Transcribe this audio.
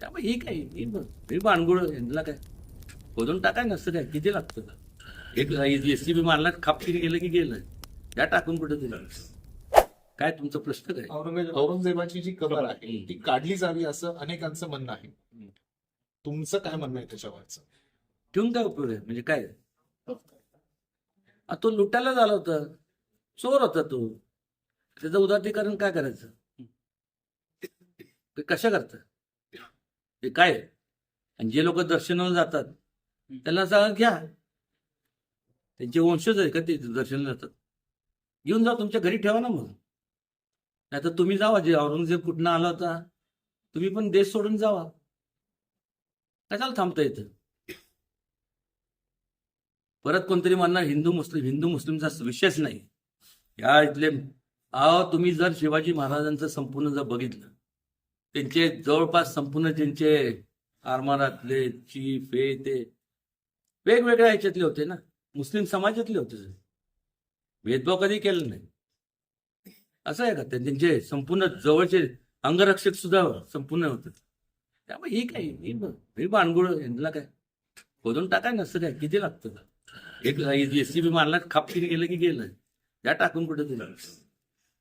त्यामुळे ही काय ही ब- बाणगुळ यांना काय खोदून टाकाय नसतं काय किती लागतं? एक एससीबी मारला खापकीने गेलं की गेलं. त्या टाकून कुठे दिलं? काय तुमचा प्रश्न काय? औरंगजेब औरंगजेबाची जी कबर आहे ती काढली जावी असं अनेकांचं म्हणणं आहे. तुमचं काय म्हणणं आहे त्याच्यावरचं? ठेवून काय उपयोग आहे म्हणजे काय? तो लुटायला झाला होता. चोर होता तो. त्याचं उदातीकरण काय करायचं? ते कशा करतं? ते काय? आणि जे लोक दर्शनाला जातात त्यांना सांगा घ्या. त्यांचे वंशज आहे का ते दर्शनाला जातात? घेऊन जा तुमच्या घरी ठेवा ना मग. नाही तर तुम्ही जावा जे औरंगजेब कुठनं आला होता तुम्ही पण देश सोडून जावा. कशाला थांबता येतं परत कोणतरी म्हणणार हिंदू मुस्लिम हिंदू मुस्लिमचा विषयच नाही. या इथले अहो तुम्ही जर शिवाजी महाराजांचं संपूर्ण जर बघितलं त्यांचे जवळपास संपूर्ण त्यांचे आरमारातले चीफ हे ते वेगवेगळ्या ह्याच्यातले होते ना. मुस्लिम समाजातले होते भेदभाव कधी केला नाही. असं आहे का? त्यांचे संपूर्ण जवळचे अंगरक्षक सुद्धा संपूर्ण होते. त्यामुळे ही काय ही ब- बाणगुळ यांना काय? खोदून टाकाय नसतं काय? किती लागतं? एक एसीबी मारला खापकीने गेलं की गेलं. त्या टाकून कुठे दिलं?